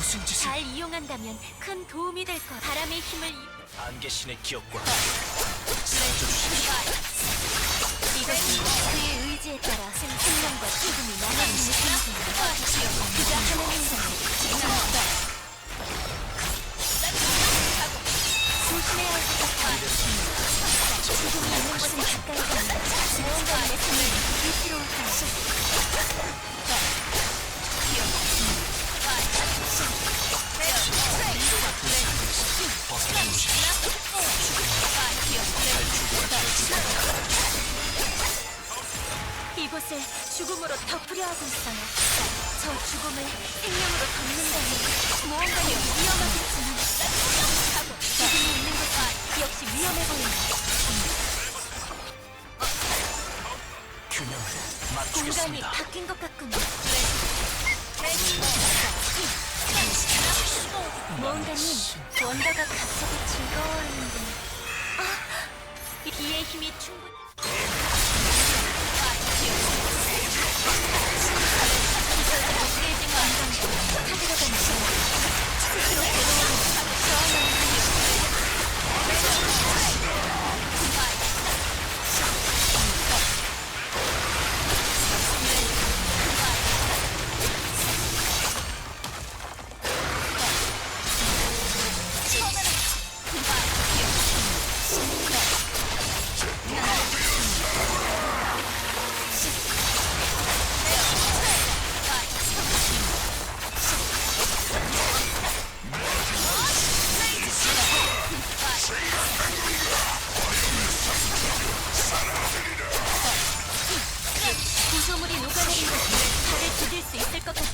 무슨 짓을 잘 이용한다면 큰 도움이 될 것. 바람의 힘을 이- 안개신의 기억과 싸워주십시오 이것은 그의 의지에 따라 생명과 죽음이 나눠지는 힘이세 이곳을 죽음으로 덮으려 하고 있어요. 저 죽음을 생명으로 덮는다면 무언가 여기 위험하겠지만 죽음이 있는 곳은 역시 위험해. 균형을 공간이 맞추겠습니다 바뀐 것 같군요. 모험가님, 원더가 갑자기 즐거워하는데 아, 비의 힘이 충분 디딜 수 있을 것 같아요.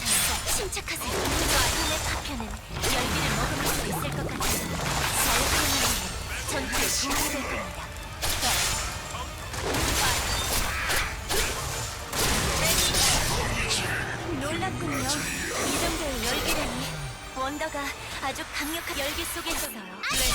침착하세요. 꿈의 파편은 열기를 머금을 수 있을 것 같아서 잘 사용하면 전투에 도움이 될 겁니다. 놀랍군요. 이 정도의 열기라니. 원더가 아주 강력한 열기 속에 있어요. 조심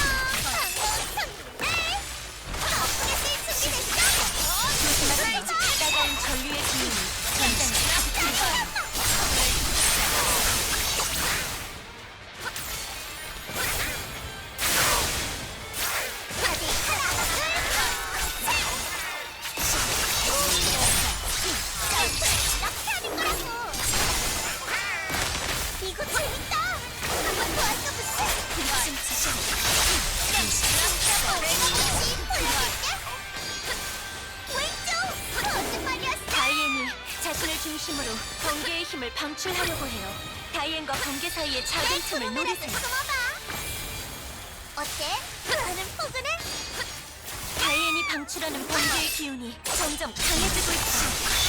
다이앤이 자신을 중심으로 번개의 힘을 방출하려고 해요. 다이앤과 번개 사이의 작은 틈을 노리세요. 어때? 나는 포근해? 다이앤이 방출하는 번개의 기운이 점점 강해지고 있어.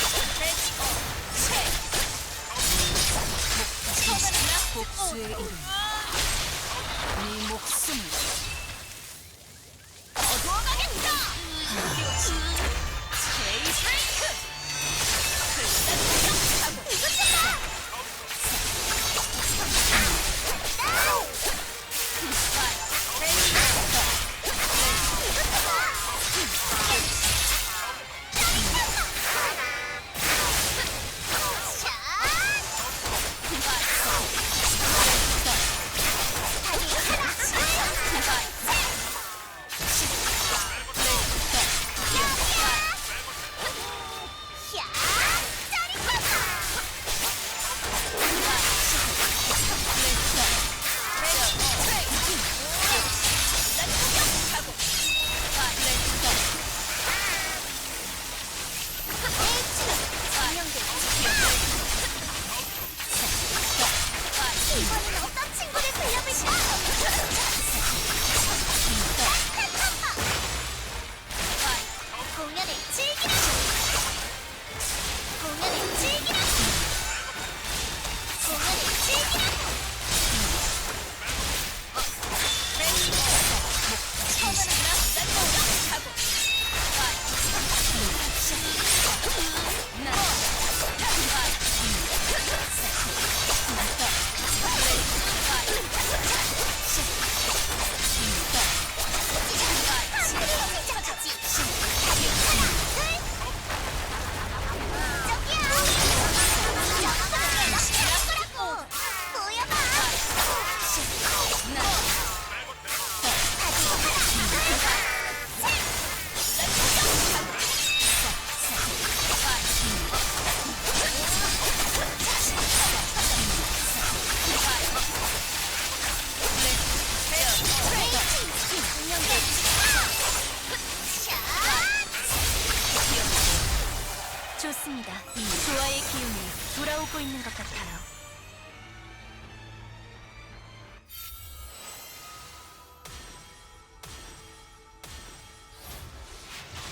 이번엔 어떤 친구를 빌려보시나? 있는 것 같아요.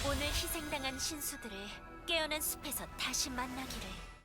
오늘 희생당한 신수들을 깨어난 숲에서 다시 만나기를.